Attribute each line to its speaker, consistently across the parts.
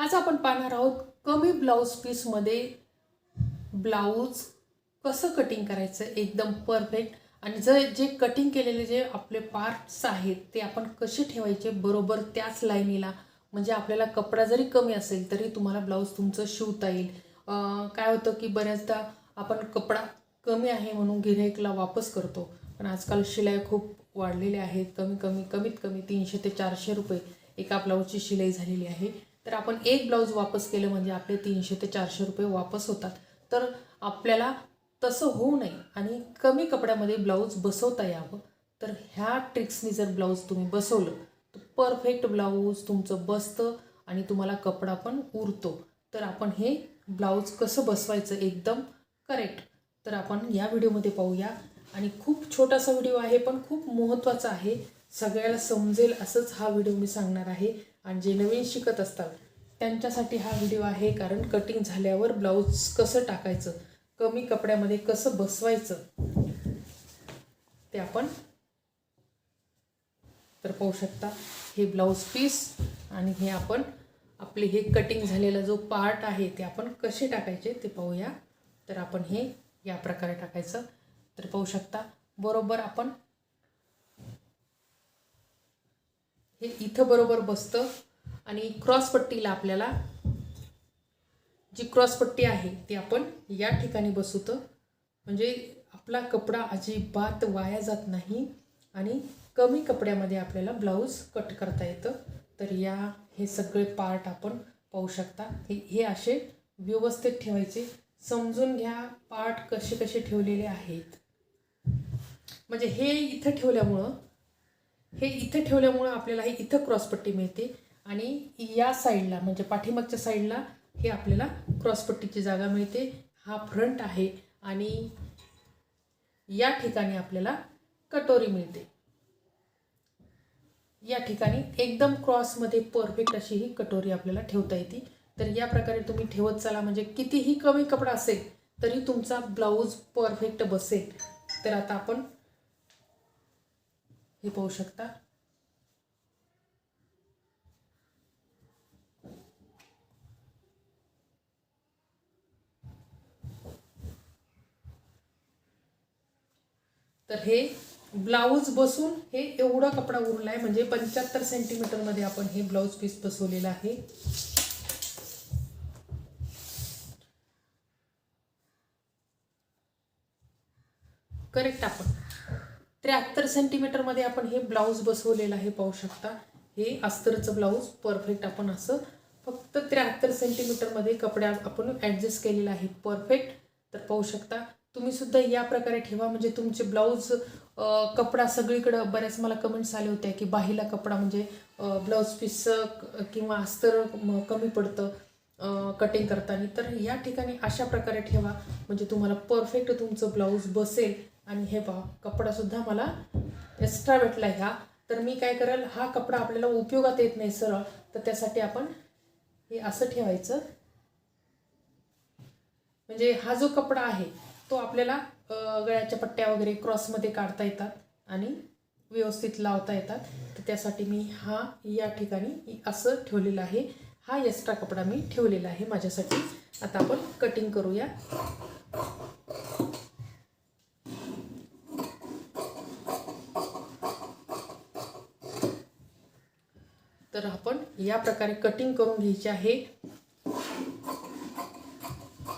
Speaker 1: आज आपण पाहणार आहोत कमी ब्लाऊज पीसमध्ये ब्लाऊज कसं कटिंग करायचं एकदम परफेक्ट आणि जर जे कटिंग केलेले जे आपले पार्ट्स आहेत ते आपण कसे ठेवायचे बरोबर त्याच लाईनीला. म्हणजे आपल्याला कपडा जरी कमी असेल तरी तुम्हाला ब्लाऊज तुमचं शिवता येईल. काय होतं की बऱ्याचदा आपण कपडा कमी आहे म्हणून गिऱ्हाईकला वापस करतो. पण आजकाल शिलाई खूप वाढलेल्या आहेत कमी कमी कमीत कमी तीनशे ते चारशे रुपये एका ब्लाऊजची शिलाई झालेली आहे. तर आपण एक ब्लाऊज वापस केलं म्हणजे आपले तीनशे ते चारशे रुपये वापस होतात. तर आपल्याला तसं होऊ नये आणि कमी कपड्यामध्ये ब्लाऊज बसवता यावं. तर ह्या ट्रिक्सनी जर ब्लाऊज तुम्ही बसवलं तर परफेक्ट ब्लाऊज तुमचं बसतं आणि तुम्हाला कपडा पण उरतो. तर आपण हे ब्लाऊज कसं बसवायचं एकदम करेक्ट तर आपण या व्हिडिओमध्ये पाहूया. आणि खूप छोटासा व्हिडिओ आहे पण खूप महत्त्वाचा आहे. सगळ्याला समजेल असंच हा व्हिडिओ मी सांगणार आहे. आणि जे नवीन शिकत असतात त्यांच्यासाठी हा व्हिडिओ आहे कारण कटिंग झाल्यावर ब्लाऊज कसं टाकायचं कमी कपड्यामध्ये कसं बसवायचं ते आपण तर पाहू शकता. हे ब्लाऊज पीस आणि हे आपण आपले हे कटिंग झालेला जो पार्ट आहे ते आपण कसे टाकायचे ते पाहूया. तर आपण हे या प्रकारे टाकायचं. तर पाहू शकता बरोबर आपण हे इथं बरोबर बसतं. आणि क्रॉसपट्टीला आपल्याला जी क्रॉसपट्टी आहे ती आपण या ठिकाणी बसवतो. म्हणजे आपला कपडा अजिबात वाया जात नाही आणि कमी कपड्यामध्ये आपल्याला ब्लाऊज कट करता येतं. तर या हे सगळे पार्ट आपण पाहू शकता. हे हे असे व्यवस्थित ठेवायचे. समजून घ्या पार्ट कसे कसे ठेवलेले आहेत. म्हणजे हे इथं ठेवल्यामुळं हे इथं ठेवल्यामुळं आपल्याला हे इथं क्रॉसपट्टी मिळते. आणि या साईडला म्हणजे पाठीमागच्या साईडला हे आपल्याला क्रॉसपट्टीची जागा मिळते. हा फ्रंट आहे आणि या ठिकाणी आपल्याला कटोरी मिळते. या ठिकाणी एकदम क्रॉसमध्ये परफेक्ट अशी ही कटोरी आपल्याला ठेवता येते. तर या प्रकारे तुम्ही ठेवत चला म्हणजे कितीही कमी कपडा असेल तरी तुमचा ब्लाऊज परफेक्ट बसेल. तर आता आपण हे पाहू शकता. तर हे ब्लाऊज बसून हे एवढा कपडा उरला आहे म्हणजे पंच्याहत्तर सेंटीमीटरमध्ये आपण हे ब्लाऊज पीस बसवलेलं आहे करेक्ट आपण त्र्याहत्तर सेंटीमीटरमध्ये आपण हे ब्लाऊज बसवलेलं आहे पाहू शकता. हे अस्तरचं ब्लाऊज परफेक्ट आपण असं फक्त त्र्याहत्तर सेंटीमीटरमध्ये कपड्या आपण ॲडजस्ट केलेलं आहे परफेक्ट तर पाहू शकता तुम्ही सुद्धा या प्रकारे ठेवा. म्हणजे तुमचे ब्लाऊज कपडा सगळीकडं बऱ्याच मला कमेंट्स आले होत्या की बाहीला कपडा म्हणजे ब्लाऊज पीस किंवा अस्तर कमी पडतं कटिंग करताना. तर या ठिकाणी अशा प्रकारे ठेवा. म्हणजे तुम्हाला परफेक्ट तुमचं ब्लाऊज बसेल. आणि हे पहा कपडासुद्धा मला एक्स्ट्रा भेटला ह्या. तर मी काय करेल हा कपडा आपल्याला उपयोगात येत नाही सरळ तर त्यासाठी आपण हे असं ठेवायचं. म्हणजे हा जो कपडा आहे तो आपल्याला गळ्याच्या पट्ट्या वगैरे क्रॉसमध्ये काढता येतात आणि व्यवस्थित लावता येतात. तर त्यासाठी मी हा या ठिकाणी असं ठेवलेलं आहे. हा एक्स्ट्रा कपडा मी ठेवलेला आहे माझ्यासाठी. आता आपण कटिंग करूया. तर आपण या प्रकारे कटिंग करून घ्यायची आहे.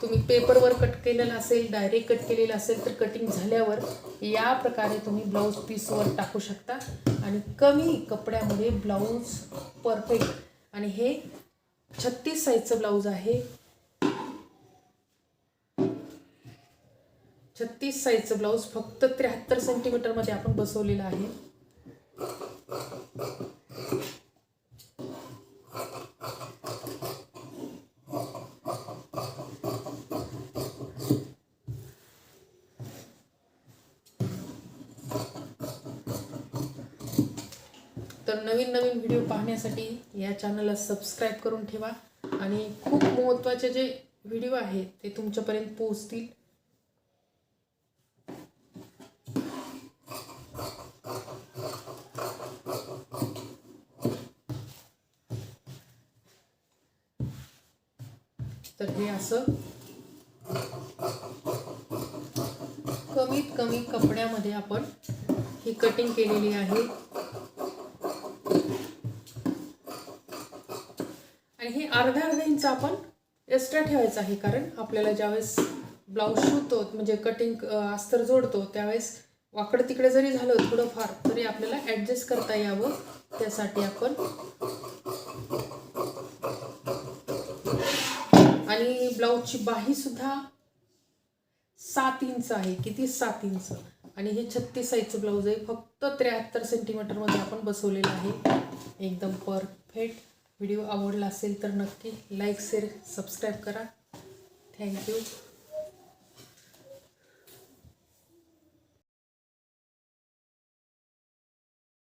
Speaker 1: तुम्ही पेपरवर कट केलेलं असेल डायरेक्ट कट केलेलं असेल तर कटिंग झाल्यावर या प्रकारे तुम्ही ब्लाऊज पीसवर टाकू शकता. आणि कमी कपड्यामध्ये ब्लाऊज परफेक्ट आणि हे छत्तीस साईजचं ब्लाऊज आहे. छत्तीस साईजचं ब्लाऊज फक्त त्र्याहत्तर सेंटीमीटरमध्ये आपण बसवलेलं आहे. तर नवीन नवीन व्हिडिओ पाहण्यासाठी या चॅनलला सबस्क्राईब करून ठेवा. आणि खूप महत्त्वाचे जे व्हिडिओ आहेत ते तुमच्यापर्यंत पोहोचतील. तर हे असं. कमीत कमी कपड्यामध्ये आपण ही कटिंग केलेली आहे. आणि हे अर्ध्या अर्धा इंच आपण एक्स्ट्रा ठेवायचं आहे कारण आपल्याला ज्यावेळेस ब्लाऊज शिवतो म्हणजे कटिंग अस्तर जोडतो त्यावेळेस वाकडं तिकडे जरी झालं थोडंफार तरी आपल्याला ॲडजस्ट करता यावं. त्यासाठी आपण आणि ब्लाऊजची बाही सुद्धा सात इंच आहे किती? सात इंच. आणि हे छत्तीस साईजचं ब्लाऊज आहे फक्त त्र्याहत्तर सेंटीमीटरमध्ये आपण बसवलेलं आहे. एकदम परफेक्ट व्हिडिओ आवडला असेल तर नक्की लाईक शेअर सबस्क्राईब करा. Thank you